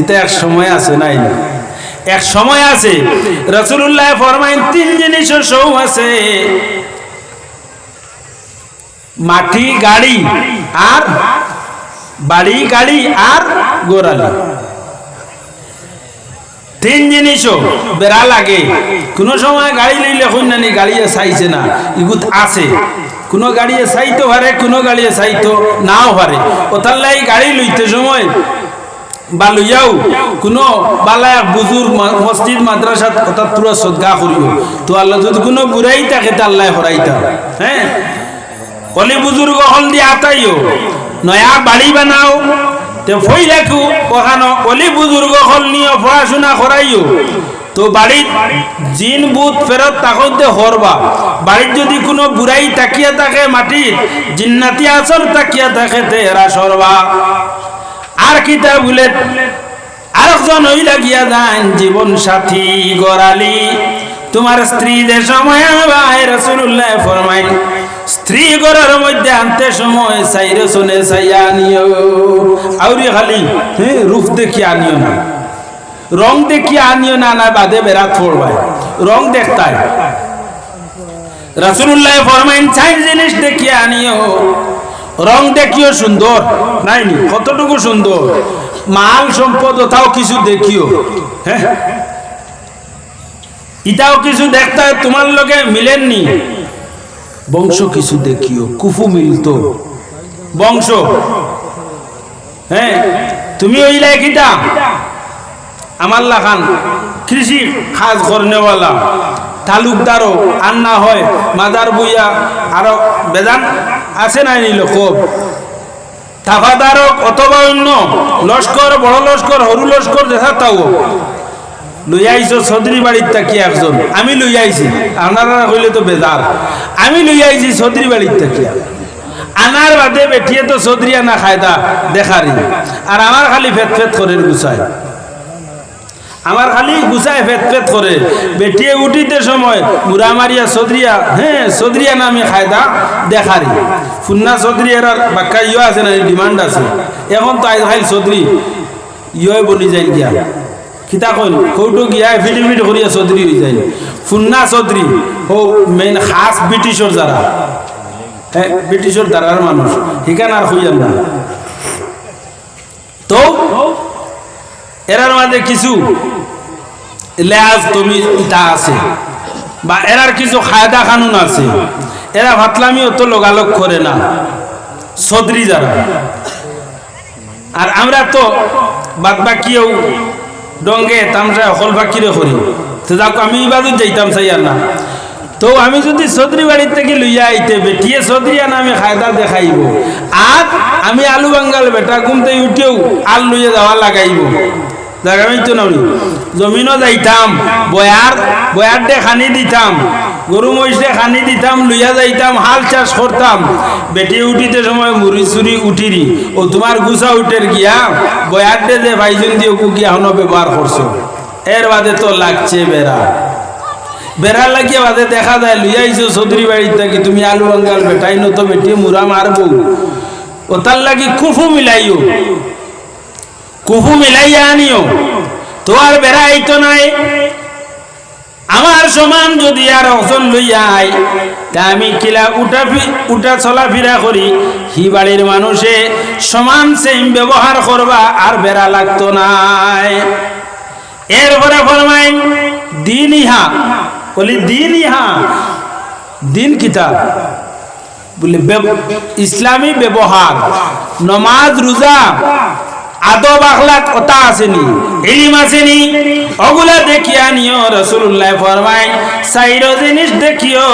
এটা এক সময় আছে, নাই? এক সময় আছে। রসুল্লাহ ফরমাইন, তিন জিনিসের সৌ আছে। মাটি, গাড়ি আর বাড়ি, গাড়ি আর গোড়ালি। তিন জিনিসও বেড়া লাগে। কোনো সময় গাড়ি লইলে হই নানি গাড়িয়ে চাইছে না। ইগুত আছে। কোনো গাড়িয়ে চাইতে পারে, কোনো গাড়িয়ে চাইতো নাও পারে। ওতার লাই গাড়ি লইতে সময় বা লইয়াও কোনো বালা বুজুর মসজিদ মাদ্রাসা অর্থাৎ পুরো সদগা করিও তো আল্লাহ যদি কোনো বুড়াই থাকে, তা আল্লাহ হরাইতা হ্যাঁ কলি বুজুর্গ হল দিয়ে আতাইও। নয়া বাড়ি বানাও। তে ফই রাখু ওখানো অলি বুজুর্গ হল নিয়ে পড়াশোনা করাইও তো বাড়ির জিন বুধ ফেরত তাকতে হরবা বাড়ির যদি কোনো বুড়াই তাকিয়া থাকে মাটির জিন্নাতি আসর তাকিয়া থাকে, তে এরা সরবা আর কিতা বলে আরেকজন ওই লাগিয়া যান জীবন সাথী গড়ালি। তোমার স্ত্রী সময় ভাই রসুল্লাহ ফরমাইন, স্ত্রী ঘরের মধ্যে আনতে সময় চাইরে শুনে চাইয়া আনিও। আউরি খালি হ্যাঁ রূপ দেখি আনিও না। রং দেখি আনিও না না বাদে বেড়াত পড়বাই রং দেখতাই রসুল্লাহ ফরমাইন চাই জিনিস দেখি আনিও। রং দেখিও সুন্দর। নাই কতটুকু সুন্দর? মাল সম্পদ ওটাও কিছু দেখিও হ্যাঁ? ইটাও কিছু দেখতে তোমার লোকে মিলেননি? বংশ কিছু দেখিও, কুফু মিলতো। বংশ হ্যাঁ? তুমি ওই কিটা আমার লাখান কৃষি কাজ করনেওয়ালা, তালুকদারও, আর না হয় মাদার বইয়া, আরও বেদান? আছে নাই নিল খুব তাফাদারক অথবা অন্য লস্কর, বড় লস্কর সরু লস্কর দেখা তাও। লই আইছো চৌধুরী বাড়ির তাকি একজন। আমি লই আইছি। আপনারা কইলে তো বেজার আমি লই আইছি চৌধুরী বাড়ির তাকিয়া আনার বাদে বেটিয়ে তো চৌধুরী আনা খায়দা দেখারি আর আমার খালি ফেত ফেত করে গুছায় আমার খালি গুছায় ফেত ফেত করে। বেটিয়ে উঠিতে সময় মুরা মারিয়া চৌধুরিয়া হ্যাঁ চৌধুরিয়া নামে খায়দা দেখারি। ফুন্না চৌধুরী এর বাক্কা ইয়ে আছে না ডিমান্ড আছে। এখন তো আইজ খাইল চৌধুরী ইয়ে বনি যায় গিয়া। খিতা কইল, কৌটো গিয়া এফিডেভিট করিয়া চৌধুরী হয়ে যায় ফুন্না চৌধুরী ও মেইন খাস ব্রিটিশর যারা হ্যাঁ ব্রিটিশর দ্বারার মানুষ হিকান আর হইয়ান না তো এরার মাঝে কিছু লেয়াজ তুমি ইটা আছে। বা এরার কিছু খায়দা কানুন আছে। এরা ভাতলামি অত লোগালোক করে না। সদরি যারা। আর আমরা তো বাদ বাকিও ডঙ্গে তামসা হল বাকিরে করি। তো যাক, আমি ইবাদত যাইতাম আর না তো আমি যদি চৌধুরী বাড়ির থেকে লইয়া আইতে বেটিয়ে চৌধুরী আনা আমি খায়দা দেখাইব। আর আমি আলু বাঙ্গাল বেটা ঘুমতে উঠেও আল লইয়া যাওয়া লাগাইব। লাগাই তো নই জমিনও যাইতাম বয়ার বয়ার দে খানি দিতাম গরু মহিষে খানি দিতাম, লইয়া যাইতাম, হাল চাষ করতাম বেটি উঠিতে সময় মুড়ি চুরি উঠিরি ও তোমার গুছা উঠের গিয়া বয়ার দে যে ভাইজন দিয়ে কুকিয়া হনো ব্যবহার করছ এর বাদে তো লাগছে বেড়া বেড়া লাগিয়ে বাদে দেখা যায় লইয়াইছো চৌধুরী বাড়ির থাকি, তুমি আলু বাঙ্গাল বেটাই নতো বেটি মুরা মারবো ও তার লাগি কুফু মিলাইও। কুফু মিলাইয়া আনিও। তো আর বেড়া আইতো নাই। আমার সমান যদি আর অজন লইয়া আই তা আমি কিলা উঠা উঠা চলাফেরা করি। হি বাড়ির মানুষে সমান সেম ব্যবহার করবা, আর বেড়া লাগতো নাই। এরপরে ফরমাইন, দিন ইহা। বলি দিন ইহা। দিন কিতাব। বলে ইসলামী ব্যবহার। নমাজ, রোজা। আদব আখলাক কথা আসেনি। ইলিম আসেনি। ওগুলা দেখিয়া নিও রসুল্লাহ ফরমাই সাইরো জিনিস দেখিও,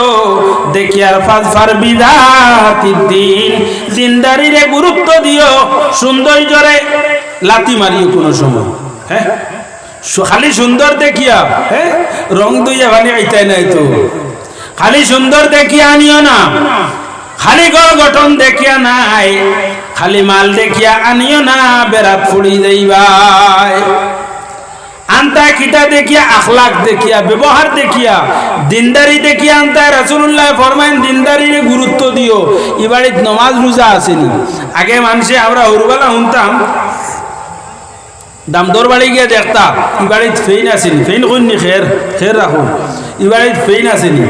দেখিয়ার ফাজফার বিধাতি দিন। দিনদারিরে গুরুত্ব দিও সৌন্দর্যরে লাতি মারিও কোনো সময়। হ্যাঁ? খালি সুন্দর দেখিয়া হ্যাঁ? রং দুইয়া ভালি আইতাই নাই তো। খালি সুন্দর দেখিয়া আনিও না। খালি গড় গঠন দেখিয়া নাই। খালি মাল দেখিয়া আনিও না, বেড়াত ফুড়ি যাইবাই। আন্তা কিতা দেখিয়া, আখলাক দেখিয়া, ব্যবহার দেখিয়া, দিনদারি দেখিয়া আন্তা রাসুল্লাহ ফরমাইন, দিনদারির গুরুত্ব দিও। এবারে নমাজ রোজা আসেনি। আগে মানুষে আমরা হরুবেলা শুনতাম দামদর বাড়ি গিয়ে দেখতা, ই বাড়িত ফেইন আসেনি। ফেইন কইনি খের খের রাখুন। ই বাড়িত ফেইন আসেনি।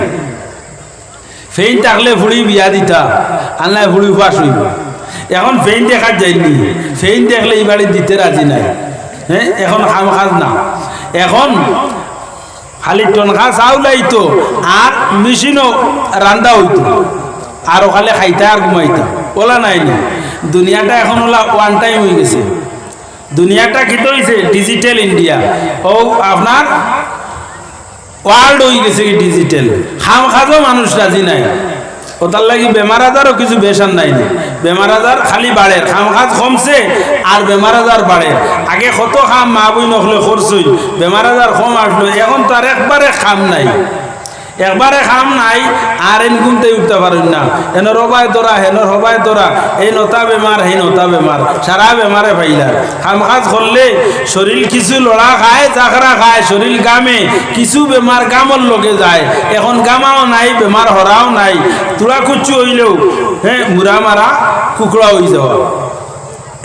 ফেইন থাকলে ফুড়ি বিয়া দিতা আল্লাহ ফুড়ি ফাঁস হইব। এখন ফেইন দেখার যায়নি ফেইন দেখলে এই বাড়ি দিতে রাজি নাই। হ্যাঁ এখন খাম খাজ না। এখন খালি টনখা চাউল আইতো আর মেশিনও রান্দা হইতো। আর ওখানে খাইতা আর ঘুমাইতা। ওলা নাই নি? দুনিয়াটা এখন ওলা ওয়ান টাইম হয়ে গেছে। দুনিয়াটা কি হয়েছে ডিজিটাল ইন্ডিয়া ও আপনার ওয়ার্ল্ড হয়ে গেছে কি ডিজিটাল খাম খাজও মানুষ রাজি নাই। ওটার লাগি বেমার আজারও কিছু বেশান নাই বেমার আজার খালি বাড়ে, খাম খাজ কমছে আর বেমার আজার বাড়ে। আগে কত খাম, মা বই নখলে খরচই বেমার আজার কম আসলো, এখন তো আর একবারে খাম নাই। একবারে খাম নাই, আর এন ঘুমতে উঠতে পারেন না। এন রবায় তোরা, হেন হবায় তোরা, এই নতা বেমার সেই নতা বেমার, সারা বেমারে পাইলা খাম কাজ করলে শরীর কিছু লড়া খায় চাকরা খায়, শরীর গামে কিছু বেমার গামর লগে যায়। এখন গামাও নাই, বেমার হরাও নাই তোরা কুচু হইলেও হ্যাঁ মুরা মারা কুকুরা হয়ে যাওয়া।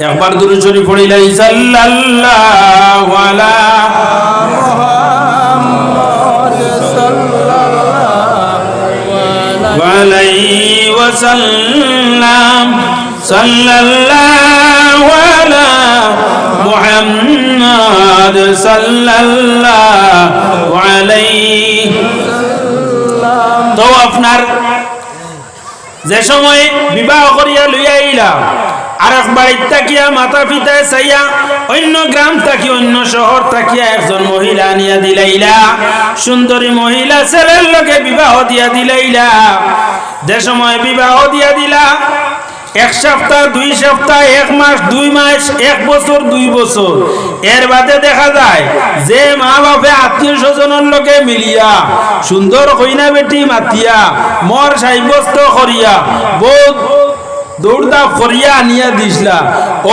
একবার দূরে চড়ি পড়িলাই সাল্লাল্লাহু আলা عليه وسلم صلى الله على محمد صلى الله عليه তো আপনার যে সময় বিবাহ করিয়া লইয়া আইলাম আর এক বাড়ির তাকিয়া মাতা পিতায় চাইয়া, অন্য গ্রাম থাকি, অন্য শহর থাকিয়া একজন মহিলা আনিয়া দিলাইলা। সুন্দরী মহিলা ছেলের লোকে বিবাহ দিয়া দিলাইলা। যে সময় বিবাহ দিয়া দিলা, এক সপ্তাহ, দুই সপ্তাহ, এক মাস, দুই মাস, এক বছর, দুই বছর। এর বাদে দেখা যায়, যে মা বাপে আত্মীয় স্বজনের লোকে মিলিয়া, সুন্দর কইনা বেটি মাতিয়া, মর সাব্যস্ত করিয়া, বহুত দৌড়দাপ করিয়া আনিয়া দিসলা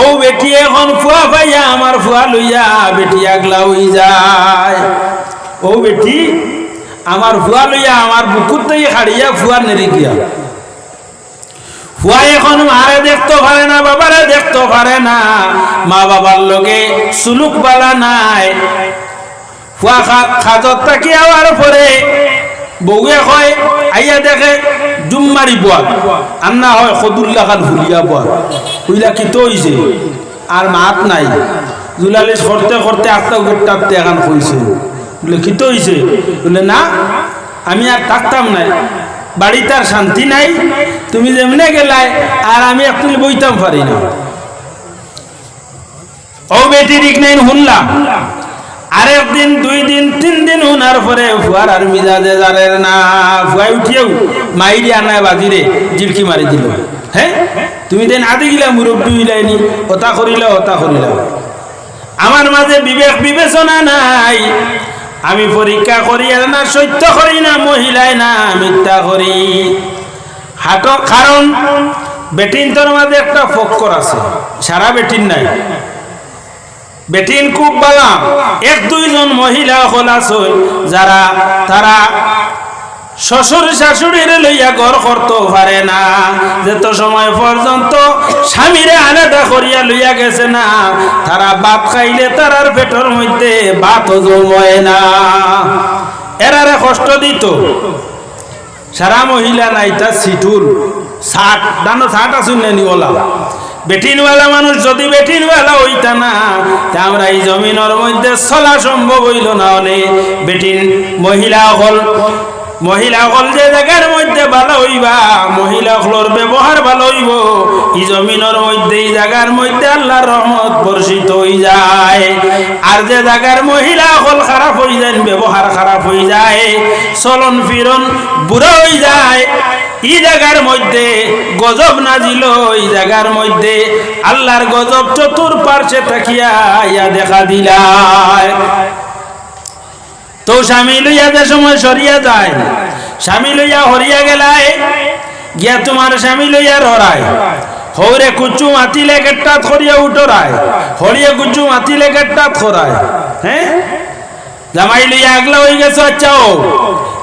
ও বেটি, এখন ফুয়া পাইয়া আমার ফুয়া লইয়া বেটি আগলা হই যায়। ও বেটি, আমার ফুয়া লইয়া আমার বুকুর থেকে খাড়িয়া ফুয়া নেড়ে গিয়া। ফুয়া এখন মারে দেখতে পারে না, বাবারে দেখতে পারে না। মা বাবার লগে সুলুক বালা নাই। ফুয়া খাজত তাকি আওয়ার পরে বউয়ে কয়, আইয়া দেখে ডুম মারি বোয়া। আর না হয় সদুল্লা খান ফুলিয়া বোয়া। ফুইলা কিতো হইছে? আর মাত নাই। জুলালিশ করতে করতে আটটা গোটাতে এখন কইছে। বলে কিতো হইছে? বলে, না, আমি আর থাকতাম নাই। বাড়িতে আর শান্তি নাই। তুমি যেমনে গেলাই আর আমি একটু বইতাম পারি না। ও বেটি রিক নাই, শুনলাম। আরেক দিন, দুই দিন, তিন দিন শোনার পরে ফুয়ার আর মিজাজে জানের না। ফুয়াই উঠিয়েও মাইরি আনায় বাজিরে জিরকি মারি দিল। হ্যাঁ তুমি দেন আদি গিলা মুরব্বী মিলাইনি হতা করিলে হতা করিলা। আমার মাঝে বিবেক বিবেচনা নাই। আমি পরীক্ষা করি, আর না সত্য করি, না মহিলায় না মিথ্যা করি। হাট কারণ বেটিন তোর মাঝে একটা ফক্কর আছে। সারা বেটিন নাই। বেটিন খুব বালা এক দুইজন মহিলা হল আছে যারা তারা শ্বশুর শাশুড়ির লইয়া ঘর করতে পারে না। যেত সময় পর্যন্ত স্বামীরে আলাদা করিয়া লইয়া গেছে না। তারা বাপ খাইলে তারার পেটের মধ্যে ভাত জময় না। এরারে কষ্ট দিত। সারা মহিলা নাই তার সিটুল ষাট, দানো ষাট আসুন নেনি ওলা। বেটিনওয়ালা মানুষ যদি বেটিনওয়ালা হইতা না আমরা এই জমিনের মধ্যে চলা সম্ভব হইল না হলে। বেটিন মহিলা হল মহিলা হল যে জায়গার মধ্যে ভালো হইবা, মহিলা হলর ব্যবহার ভালো হইব, এই জমিনের মধ্যে, এই জায়গার মধ্যে আল্লাহর রহমত বর্ষিত হই যায়। আর যে জায়গার মহিলা হল খারাপ হয়ে যায়, ব্যবহার খারাপ হয়ে যায় চলন ফিরন বুড়ো হয়ে যায়। এই জায়গার মধ্যে গজব নাজিল এই জায়গার মধ্যে আল্লাহর গজব চতুর পার্শ্বে থাকিয়া দেখা দিলায়। তো স্বামী লইয়া যে সময় সরিয়া যায়, স্বামী লইয়া হরিয়া গেলায়, গিয়া তোমার স্বামী লইয়া রড়ায়। হৌরে কুচু মাতিলে গেটটা থরিয়া উঠরায়, হরিয়া কুচু মাতিলে গেটটা থরায় হ্যাঁ? জামাই লইয়া আগলা হয়ে গেছে আচ্ছা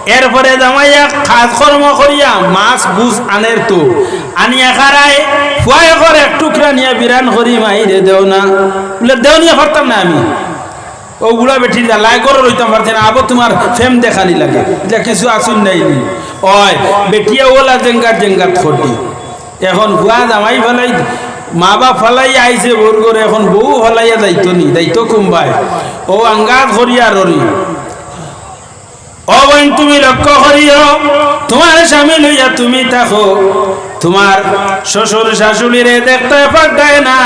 এরপরে জামাইয়া কাজ কর্ম করিয়া মাছ, গুছ আনের তো। আনিয়া খারায় ফুয়াই করে এক টুকরা নিয়ে বিরান করি মাইরে দেও না বলে দেও নিয়ে পারতাম না আমি ওগুলা বেঠি লাই করে রইতাম পারছি না আবার তোমার ফেম দেখানি লাগে। এটা কিছু আসুন নাই ওই বেটিয়া ওলা জেঙ্গার জেঙ্গার খটি এখন ভুয়া জামাই ফেলাই মা বাপ ফেলাই আইছে বোর করে এখন বউ ফেলাইয়া দায়িত্ব নি, দায়িত্ব কুম্বায় ও আঙ্গাত করিয়া ররি অবৈন তুমি লক্ষ্য করিও, তোমার স্বামী লইয়া তুমি থাকো তোমার শ্বশুর শাশুড়িরে দেখতে পাঠায় না।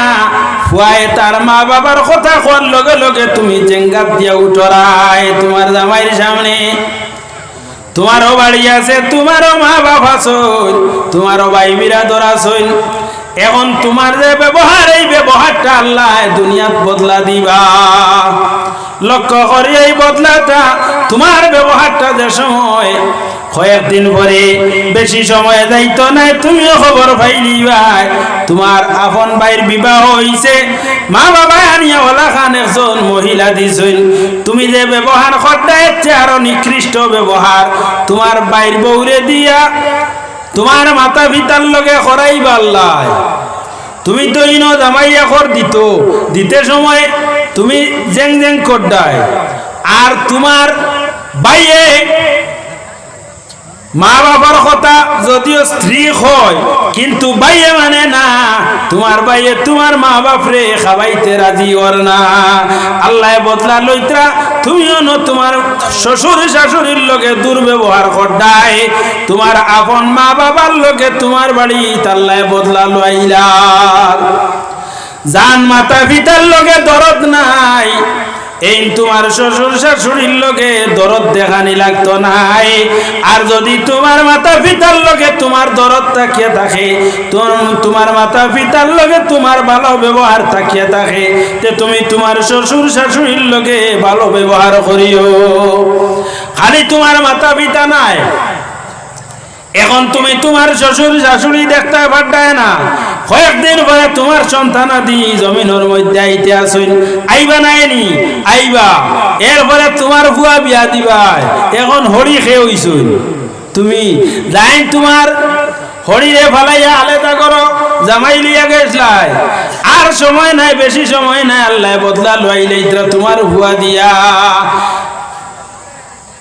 ফুয়ায় তার মা বাবার কথা কোয়ার লগে লগে তুমি জেঙ্গাত দিয়া উঠরায় তোমার জামাইয়ের সামনে। তোমারও বাড়ি আছে, তোমারও মা বাপ আছই তোমারও ভাই বিরাদর আছই এখন তোমার যে ব্যবহার, এই ব্যবহারটা আল্লাহ দুনিয়াত বদলা দিবা। লক্ষ্য করি এই বদলাটা, তোমার ব্যবহারটা যে সময় কয়েকদিন পরে বেশি সময় দায়িত্ব নাই, তুমিও খবর পাইলি ভাই। তোমার আপন ভাইয়ের বিবাহ হইছে, মা বাবা আনিয়া ওলা খান একজন মহিলা দিছেন। তুমি যে ব্যবহার করতে আরও নিকৃষ্ট ব্যবহার। তোমার বাইর বউরে দিয়া তোমার মাতা পিতার লগে খরাই বাল্লাই তুমি তো ইনো জামাইয়া কর দিত, দিতে সময় তুমি জেং জেং করডায় আর তোমার বাইয়ে মা বাবার কথা যদিও স্ত্রী হয়, কিন্তু বাইয়ে মানে না। তোমার বাইয়ে তোমার মা বাপরে খাবাইতে রাজি ওর না। আল্লাহ বদলা লইত্রা তুমিও ন তোমার শ্বশুর শাশুড়ির লোকে দুর্ব্যবহার করডায় তোমার আপন মা বাবার লোকে তোমার বাড়ি তাল্লায় বদলা লইলা। জান মাতা পিতার লোকে দরদ নাই। এই তোমার শ্বশুর শাশুড়ির লোকে দরদ দেখানি লাগতো নাই। আর যদি তোমার মাতা পিতার লোকে তোমার দরদ তাকিয়ে থাকে, তোম- তোমার মাতা পিতার লোকে তোমার ভালো ব্যবহার তাকিয়ে থাকে, তে তুমি তোমার শ্বশুর শাশুড়ির লোকে ভালো ব্যবহার করিও। খালি তোমার মাতা পিতা নাই এখন তুমি তোমার শ্বশুর শাশুড়ি দেখতে পাঠায় না। কয়েকদিন পরে তোমার সন্তান আদি জমিনের মধ্যে আইতে আসুন। আইবা নাইনি আইবা। এরপরে তোমার বুয়া বিয়া দিবা এখন হরি খেয়ে হইছুন তুমি যাই তোমার হরিরে ফালাইয়া আলাদা করো, জামাই লিয়া গেছলাই। আর সময় নাই, বেশি সময় নাই, আল্লাহ বদলা লইলে তোমার ভুয়া দিয়া।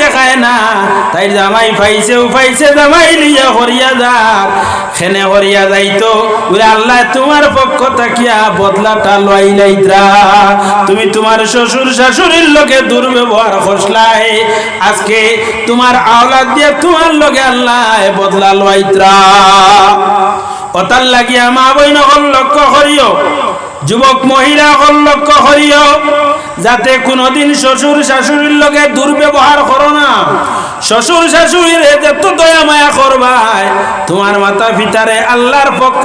দেখায় না। জামাই পাইছে জামাই হরিয়া যাইতো তোমার পক্ষ তাকিয়া বদলাটা লই তুমি তোমার শ্বশুর শাশুড়ির লোকে দুর্ব্যবহার খসলাই। আজকে তোমার আওলাদ দিয়ে তোমার লোকে আল্লাহ বদলা লইত্রা অতার লাগিয়া মা বই নকল লক্ষ্য করিও যুবক মহিলা হল লক্ষ্য করিও, যাতে কোনোদিন শ্বশুর শাশুড়ির লগে দুর্ব্যবহার করো না। শ্বশুর শাশুড়ির দয়া মায়া করবাই। তোমার মাতা পিতারে আল্লাহর পক্ষ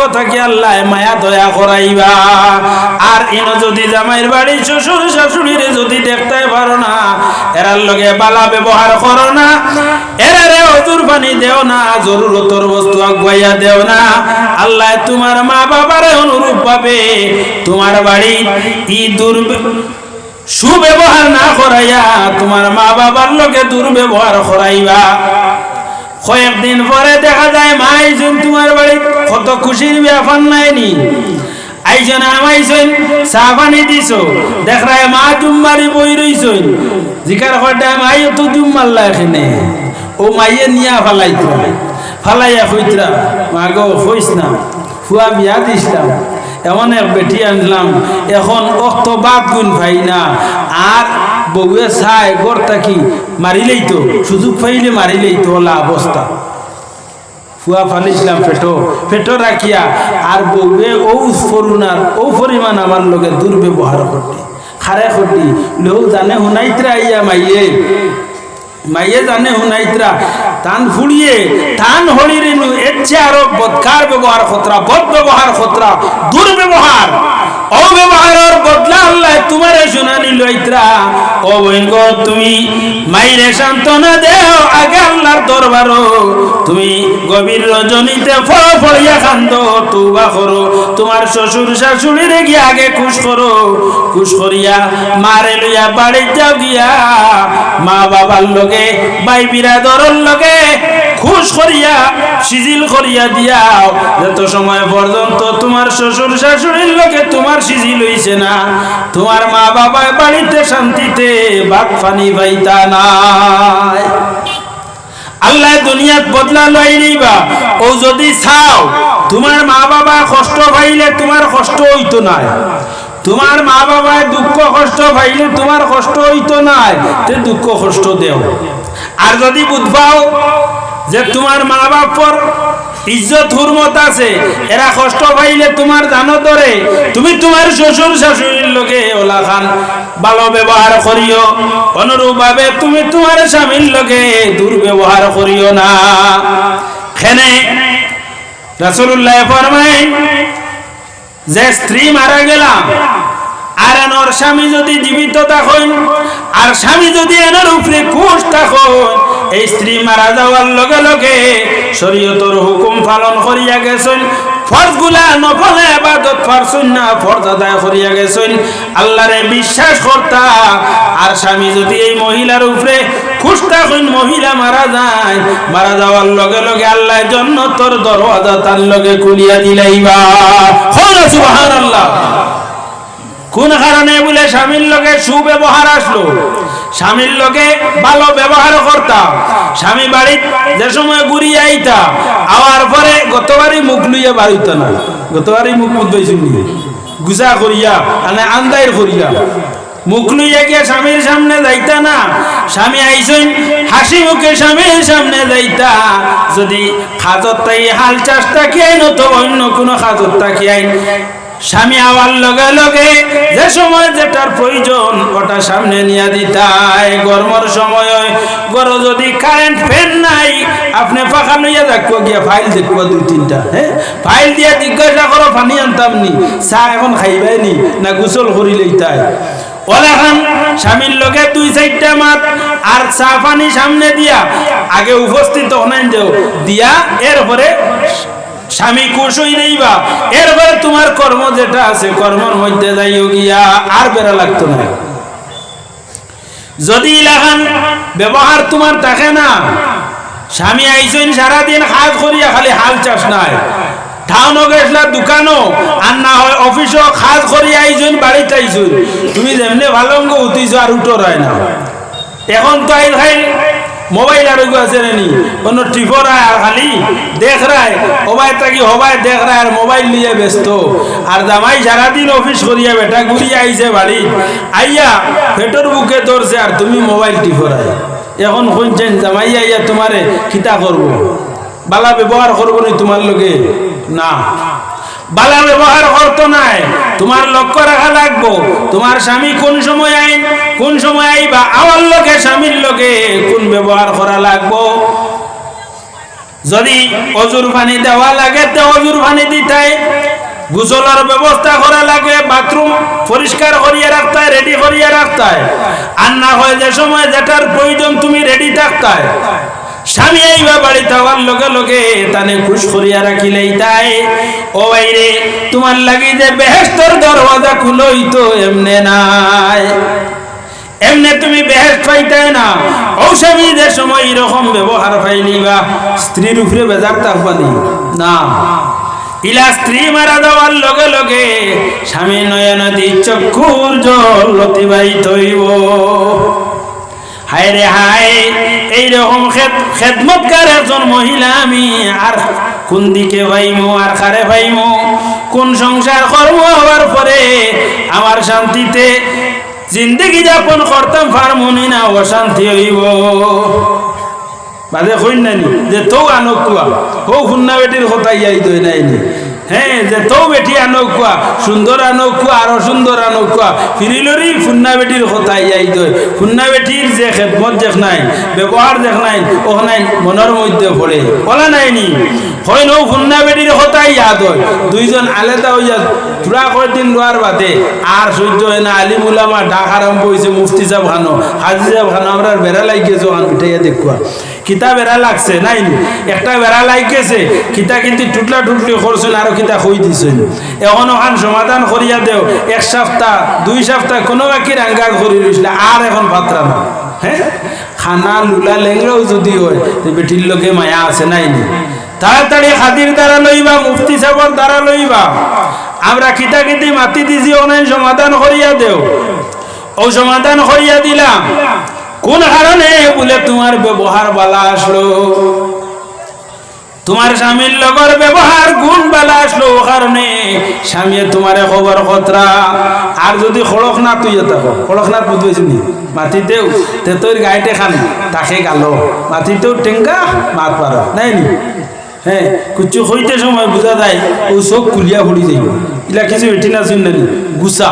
আল্লাহ মায়া দয়া করাইবা। আর ইন যদি জামাইয়ের বাড়ি, শ্বশুর যদি দেখতে পারো না, এরার লগে বালা ব্যবহার করো না, এরারে অজুর পানি দেও না, জরুরতর বস্তু আগুয়াইয়া দেও না। আল্লাহ তোমার মা বাবারে অনুরূপ পাবে তোমার বাড়ি ই দুর্ব সুব্যবহার না করাইয়া তোমার মা বাবার লোকে দুর্ব্যবহার করাইবা। কয়েকদিন পরে দেখা যায় মা আইসুন তোমার বাড়ি, কত খুশির ব্যাপার নাইনি। আইজন আমাইছেন চা পানি দিছ, দেখায় মা জুম্মারি বই রইছেন। জিকার কটা মাই তো জুম মারলা এখানে ও মাইয়ে নিয়া ফালাইতো। ফালাইয়া কইতরা মা গো কইস না, ফুয়া বিয়া দিছিলাম, এমন এক বেটি আনলাম, এখন অক্ত বাপ গুণ ভাই না, আর বউয়ে চাই, গড়তা কি? মারিলেই তো, সুযোগ পাইলে মারিলেই তো ওলা অবস্থা ফুয়া ফালিছিলাম পেটো পেটো রাখিয়া আর বউয়ে ও ফরুনার ও পরিমাণ আমার লগে দুর্ব্যবহার করতে খারে করতে লোক জানে হুনাইত্রা আইয়া মাইয়ে। মাইয়ে জানে হুনাইত্রা তান ফুড়িয়ে তান হরির এর চেয়ে আরও বদকার ব্যবহার খতরা বদ ব্যবহার খতরা দুর্ব্যবহার অব্যবহারের বদলা আল্লাহ তোমার শুনানি লইত্রা ও বইন গো তুমি মাইরে সান্ত্বনা দেও আগে আল্লাহর দরবারও তুমি গভীর রজনীতে ফল ফলিয়া কান্দ তুবা করো তোমার শ্বশুর শাশুড়িরে গিয়ে আগে খুশ করো খুশ করিয়া মারে লইয়া বাড়ি যাও গিয়া। মা বাবার লগে বাই বিরাদরের লগে খুশ করিয়া, সিজিল করিয়া দিয়াও। যত সময় পর্যন্ত তোমার শ্বশুর শাশুড়ির লোকে তোমার সিজিল হইছে না, তোমার মা বাবা বাড়িতে শান্তিতে পাইতা নাই। আল্লাহ দুনিয়াত বদলা লই নিবা ও যদি চাও, তোমার মা বাবা কষ্ট পাইলে তোমার কষ্ট হইতো নাই। তোমার মা বাবায় দুঃখ কষ্ট পাইলে তোমার কষ্ট হইতো নাই। তে দুঃখ কষ্ট দেও। আর যদি বুঝবাও যে তোমার মা বাপর ইজ্জত, হুরমত আছে, এরা কষ্ট পাইলে তোমার জানো ধরে, তুমি তোমার শ্বশুর শাশুড়ির লোকে ওলা খান। ভালো ব্যবহার করিও, অনুরূপভাবে তুমি তোমার স্বামীর লোকে দুর্ব্যবহার করিও না। খেনে, রাসূলুল্লাহ ফরমায়, যে স্ত্রী মারা গেলাম, আর স্বামী যদি জীবিত থাকেন আর স্বামী যদি এনার উপরে খুশ থাকেন এই স্ত্রী মারা যাওয়ার লগে লগে শরীয়তর হুকুম পালন করিয়া গেছেন। ফরজগুলা নফলে আবাদত পারছুন না আদায় করিয়া গেছেন। আল্লাহরে বিশ্বাস করতা, আর স্বামী যদি এই মহিলার উপরে খুশ থাকেন, মহিলা মারা যায়, মারা যাওয়ার লগে লগে আল্লাহ জন্য তোর দরওয়াজা তার লগে খুলিয়া দিলাইবা। সুবহানাল্লাহ। কোন কারণে বলে স্বামীর লোকে সুব্যবহার আসলো? স্বামীর লোকে ভালো ব্যবহার করতাম। স্বামী বাড়ি যে সময় ঘুরি আইতা আওয়ার পরে গতবারই মুখ লইয়া বাড়িত না গতবারই মুখ মুদাইছিল গুজা করিয়া মানে আন্দাইর করিয়া। মুখ লইয়া গিয়া স্বামীর সামনে যাইতা না। স্বামী আইসইন, হাসি মুখে স্বামীর সামনে যাইতা। যদি খাজত তাই হাল চাষ তাকি আইন তো অন্য কোনো খাজত আইন স্বামী আওয়ার লগে লগে যে সময় যেটার প্রয়োজন, ওটা সামনে নিয়ে দিতাই। গরমর সময় গর যদি কারেন্ট ফ্যান নাই, আপনি ফাঁকা লইয়া দেখব, গিয়া ফাইল দেখব দুই, তিনটা হ্যাঁ? ফাইল দিয়া জিজ্ঞাসা করো, পানি আনতাম নি? চা এখন খাইবাই নি? না গোসল করি লইতাই? ওলাখান স্বামীর লগে দুই, চারটা মাত, আর চা পানি সামনে দিয়া আগে উপস্থিত হনাইন দেও দিয়া, এরপরে স্বামী খুশ হই নেইবা এরপরে তোমার কর্ম যেটা আছে, কর্মর মধ্যে যাইও গিয়া আর বেড়া লাগতো না। যদি ইলাহান ব্যবহার তোমার থাকে না, স্বামী আইসইন সারাদিন হাত করিয়া খালি হাল চাষ নাই। টাউনও গেছলা, দোকানও, আর না হয় অফিসও খাজ করিয়া আইসইন বাড়িতে আইসইন তুমি যেমনি ভালো অঙ্গ উঠিছো আর উঠো হয় না। এখন তো আই ভাই মোবাইল আর ওইগো আছে নি কোনো আর খালি দেখ রায় হবাই তাকি হবাই দেখ রায় আর মোবাইল নিয়ে ব্যস্ত। আর জামাই সারাদিন অফিস করিয়া বেটা ঘুরিয়া আইছে বাড়ি আইয়া পেটর বুকে ধরছে আর তুমি মোবাইল টিপরায় এখন শুনছেন জামাই আইয়া তোমারে কিতা করব বালা ব্যবহার করব নি তোমার লগে না। বালা ব্যবহার করতো নাই। তোমার লক্ষ্য রাখা লাগবো। তোমার স্বামী কোন সময় আইন, কোন সময় আইবা, আমার লোকে স্বামীর লোকে কোন ব্যবহার করা লাগবো? যদি অজুর পানি দেওয়া লাগে, তো অজুর পানি দিতাই গোসলের ব্যবস্থা করা লাগে, বাথরুম পরিষ্কার করিয়া রাখতে রেডি করিয়া রাখতে আর না হয় যে সময় যেটার প্রয়োজন, তুমি রেডি থাকতে স্বামী আইবা বাড়ি থাকার লগে লগে তানে খুশ করিয়া রাখিলেই তাই। ও বাইরে তোমার লাগি যে বেহেস্তর দরওয়াজা খুলই তো এমনে নাই। এমনে তুমি বেহেস্ত পাইতে না। স্বামী যে সময় এরকম ব্যবহার পাইলি বা স্ত্রীর উপরে বেজার থাকবানি না। ইলা স্ত্রী মারা যাওয়ার লগে লগে স্বামী নয়নদী চক্ষুর জল অতিবাহিত হইব। হায় রে হায়, এইরকম খেদমতকার একজন মহিলা আমি, আর কোন দিকে পাইমো আর খারে পাইমো কোন সংসার কর্ম হওয়ার পরে আমার শান্তিতে জিন্দগি যাপন করতাম ফার্মনি না, অশান্তি হইব। বাদে কইন নানি যে তো আনক কুয়া ও খুন্না বেটির কথা ইয়াই দই নাই নি। হ্যাঁ যে তো বেটি আনকুয়া সুন্দর আনকুয়া আরও সুন্দর আনকুয়া ফিরিলরি ফুন্না বেটির কথা ইয়াই দই। ফুন্না বেটির যে খেদমত দেখ নাই, ব্যবহার দেখ নাই ও নাই মনের মধ্যে পড়ে বলা নাই নি? হয় নৌ ফুন্না বেটির কথা ইয়াদ হয় দুইজন আলাদা হইয়া তুরা কয়দিন রোয়ার বাদে। আর সহ্য হয় না আলিম উলামা, ডাক আরম্ভ হয়েছে মুফতি সাহেব খানো হাজি সাহেব খানো আমরা বেড়া লাগিয়েছো খান উঠাইয়া দেখুয়া কিতা বেড়া লাগছে, নাই? একটা বেড়া লাগিয়েছে কিতা কিন্তু টুটলা টুটলি করছেন আরও কিতা কই দিছেন। এখন ওখান সমাধান করিয়া দেও, এক সপ্তাহ, দুই সপ্তাহ, কোনো বাকি রাঙ্গার করি রইছিল আর এখন পাত্রা না হ্যাঁ খানা লুলা লেংরাও যদি হয় বেটির লোকে মায়া আছে, নাই তাড়াতাড়ি হাতির দ্বারা লইবা, মুফতি সাহেবর দ্বারা লইবা। আমরা কিতা কিতি মাতি দিছি অনলাইন সমাধান করিয়া দেও। ও সমাধান করিয়া দিলাম। কোন কারণে বলে তোমার ব্যবহার বালা আসলো? তোমার স্বামীর লগর ব্যবহার গুণ বালা আসলো ও কারণে স্বামী তোমার খবর খতরা। আর যদি খড়কনাথ তুই থাকো বুঝবেছি নি? মাটিতেও তে তোর গাইতে খান, তাকে গালো। মাটিতেও টেঙ্গা, মাত পারো। নাই নি? হ্যাঁ কুচু হইতে সময় বুঝা যায়, ও চোখ কুলিয়া ফুলি যাইব। ইলা কিছু এটি না শুনলে গুসা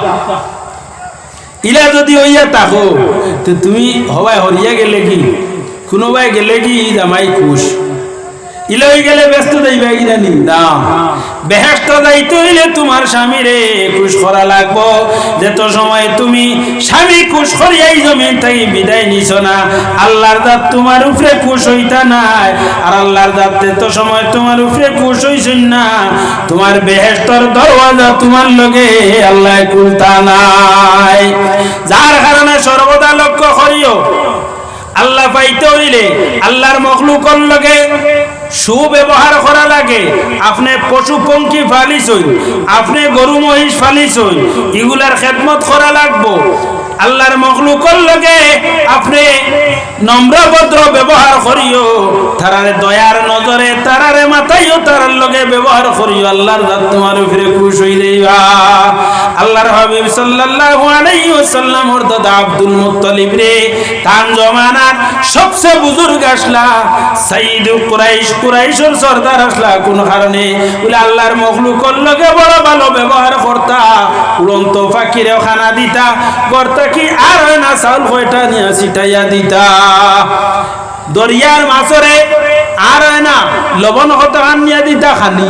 ইলা যদি হইয়া তাকো তো তুমি হবাই হরিয়া গেলে কি? কোনোবাই গেলে কি? জামাই খুশ। ইলা হয়ে গেলে ব্যস্ত যাইবা কিনা নিন্দা। না বেহেস্ত যাইতে হইলে তোমার স্বামীরে খুশ করা লাগবো। যেত সময় তুমি স্বামী খুশ করিয়াই জমিন থেকে বিদায় নিছ না, আল্লাহর দাঁত তোমার উপরে খুশ হইতা নাই। আর আল্লাহর দাঁত যেত সময় তোমার উপরে খুশ হইছেন না, তোমার বেহেস্তর দরওয়াজা তোমার লগে আল্লাহ খুলতা নাই। যার কারণে সর্বদা লক্ষ্য করিও, আল্লাহ পাইতে হইলে আল্লাহর মখলুকর লগে সুব্যবহার করা লাগে। আপনি পশু, পঙ্খী ফালিছই আপনি গরু, মহিষ ফালিছই এগুলার খেদমত করা লাগবো। আল্লাহর মখলুকর লগে আপনি নম্রভদ্র ব্যবহার করিও, তারারে দয়ার নজরে, তারারে মাথাইও তারার লগে ব্যবহার করিও, আল্লাহর দাঁত তোমার উপরে খুশ হই যাইবা। আল্লাহর হাবিব সাল্লাল্লাহু আলাইহি ওয়াসাল্লাম ওর দাদা আব্দুল মুত্তালিব রে তান জমানার সবচেয়ে বুজুর্গ আসলা সাইদ কুরাইশ, কুরাইশের সর্দার আসলা, কোন কারণে? বলে আল্লাহর মখলুকর লগে বড় ভালো ব্যবহার করতা, উড়ন্ত ফাকিরেও খানা দিতা করতা কি আর না সাল কয়টা নিয়ে ছিটাইয়া দিতা? দরিয়ার মাছরে আর না লবণ হতো আনিয়া দিতা খানি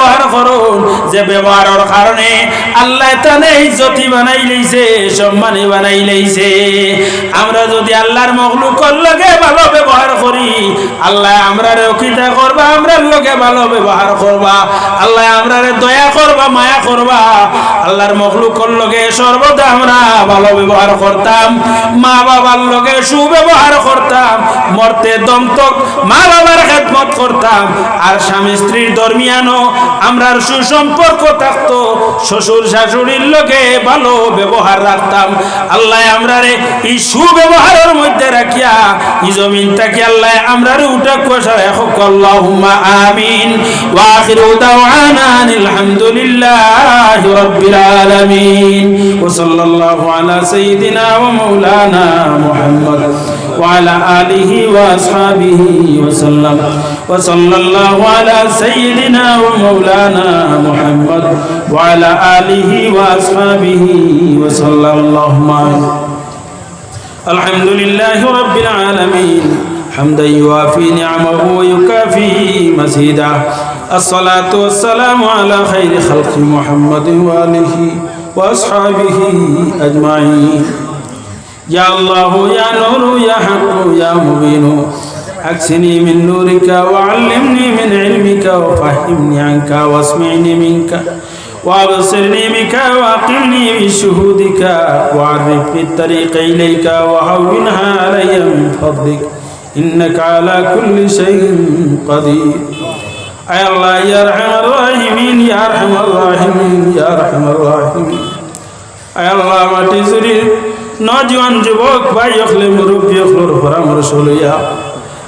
করুন। যে ব্যবহারের কারণে আল্লাহ তানে ইজ্জতি বানাই লইছে সম্মানী বানাই লইছে। আমরা যদি আল্লাহর মখলুকর লগে ভালো ব্যবহার করি, আল্লাহ আমরা রক্ষিতা করবা আমরা লগে ভালো ব্যবহার করবা। আল্লাহ আমরা দয়া করবা, মায়া করবা। আল্লাহর মখলুকর লগে সর্বদা আমরা ভালো ব্যবহার করতাম, মা বাবার লগে সুব্যবহার করতাম, মরতে দমতক মা বাবার খেদমত করতাম, আর স্বামী স্ত্রীর দরমিয়ানও আমরা সুসম্পর্ক থাকতো, শ্বশুর শাশুড়ির লোকে ভালো ব্যবহার রাখতাম। আল্লাহ আমরা রে এই সুব্যবহারের মধ্যে রাখিয়া এই জমিনটাকে আল্লাহ আমরা রে উঠে কষায় হোক। আমিন। ওয়াখিরু দাওয়ানা আলহামদুলিল্লাহি রাব্বিল আলামিন। ওয়া সাল্লাল্লাহু আলা সাইয়্যিদিনা ওয়া মাওলানা মুহাম্মদ। ওয়া আলা আলিহি ওয়া আসহাবিহি ওয়া সাল্লাম। وصلى الله على سيدنا ومولانا محمد وعلى آله وأصحابه اللهم آمين. الحمد لله رب العالمين. حمدا يوافي نعمه ويكافي مزيدا الصلاة والسلام على خير خلق محمد وآله وأصحابه أجمعين. يا الله يا نور يا حق يا مبين. أكسني من نورك وعلمني من علمك وفهمني عنك واسمعني منك وأبصرني بك وأقمني بشهودك وعرفني الطريق إليك وهونها علي من فضلك. إنك على كل شيء قدير. يا الله يا أرحم الراحمين يا أرحم الراحمين يا أرحم الراحمين. يا الله ما تزري নজওয়ান যুবক ভাই অখলে মুরব্বী অখলোর পরামর্শ الله.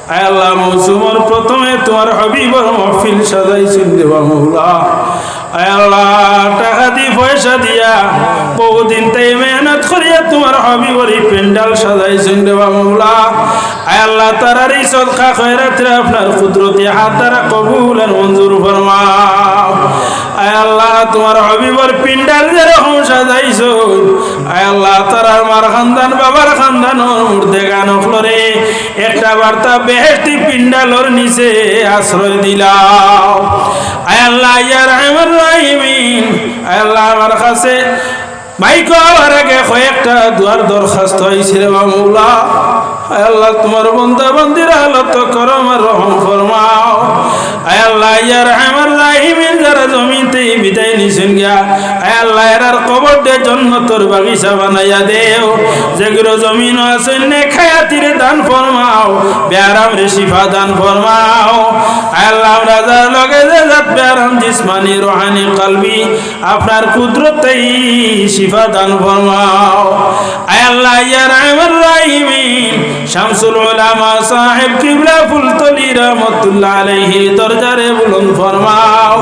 আল্লাহ, মৌসুমর প্রথমে তোমার হবিবর মহফিল সাজাইছেন দেবা মৌলা আল্লাহ, টাকা দি পয়সা দিয়া বহুদিন তাই মেহনত করিয়া তোমার হবিবর এই পেন্ডাল সাজাইছেন দেবা মৌলা আল্লাহ, তারার এই সদকা খয়রাতে আপনার কুদরতি হাত দ্বারা কবুল আর মঞ্জুর ফরমাও। আয় আল্লাহ, তোমার হবিবর পিন্ডাল যেরকম সাজাইছো। আয় আল্লাহ তারার মার খানদান, বাবার খানদান মুর্দে গান ফ্লোরে একটা বার্তা বেহেস্তি পিন্ডালর নিচে আশ্রয় দিলাও। আয় আল্লাহ ইয়ার রহমান রাহিমিন। আয় আল্লাহ, আমার কাছে মাইক আমার আগে কয়েকটা দুয়ার দরখাস্ত হয়েছিল মামুলা। আল্লাহ, তোমার বন্ধা বন্দির হালত করো আমার রহম ফরমাও। বিদায় বাগিচা বানাইয়া দেও। জমিন আছে দান দান লগে আপনার কুদরতেই শিফা দান ফরমাও। আল্লাহ সাহেব কিবলা ফুলতলি রহমতুল্লাহ আলাইহি দরজারে বুলন্দ ফরমাও।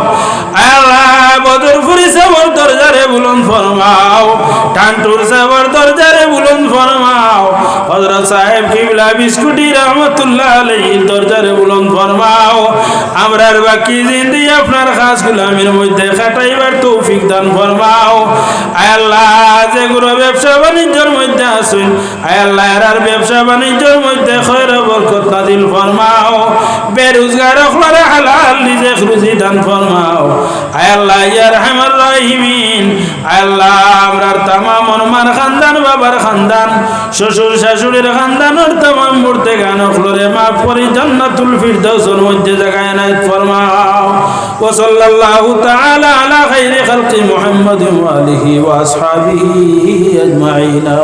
আল্লাহ আল্লাহ বদরপুরি সাবর দরজারে বুলন্দ ফরমাও। টান্টুর সাবর হযরত সাহেব কিবলা বিস্কুটি রহমতুল্লাহ আলাইহি দরজারে বুলন্দ ফরমাও আমরার বাকি জিন্দি আপনার খাস গুলামের মধ্যে খাটাইবার তৌফিক দান ফরমাও। আয় আল্লাহ যেগুলো ব্যবসা বাণিজ্যের মধ্যে আসুন আয় আল্লাহ এরার ব্যবসা বাণিজ্যের মধ্যে খৈর বরকত নাজিল ফরমাও। বেরোজগার খরা হালাল নিজে রুজি দান ফরমাও। আয় আল্লাহ ইয়ার হামার রহিমিন। আয় আল্লাহ, আমরার তামাম মার খানদান, বাবার খানদান, শ্বশুর রাসুলের খানদানোর তামাম মূর্তে গান ফ্লোরে মাফ করি, জান্নাতুল ফিরদাউসের মধ্যে জায়গায় নাই ফরমাও ও সাল্লাল্লাহু তাআলা আলা খাইরি খালকি মুহাম্মাদিন ওয়া আলিহি ওয়া আসহাবিহি আজমাইনা।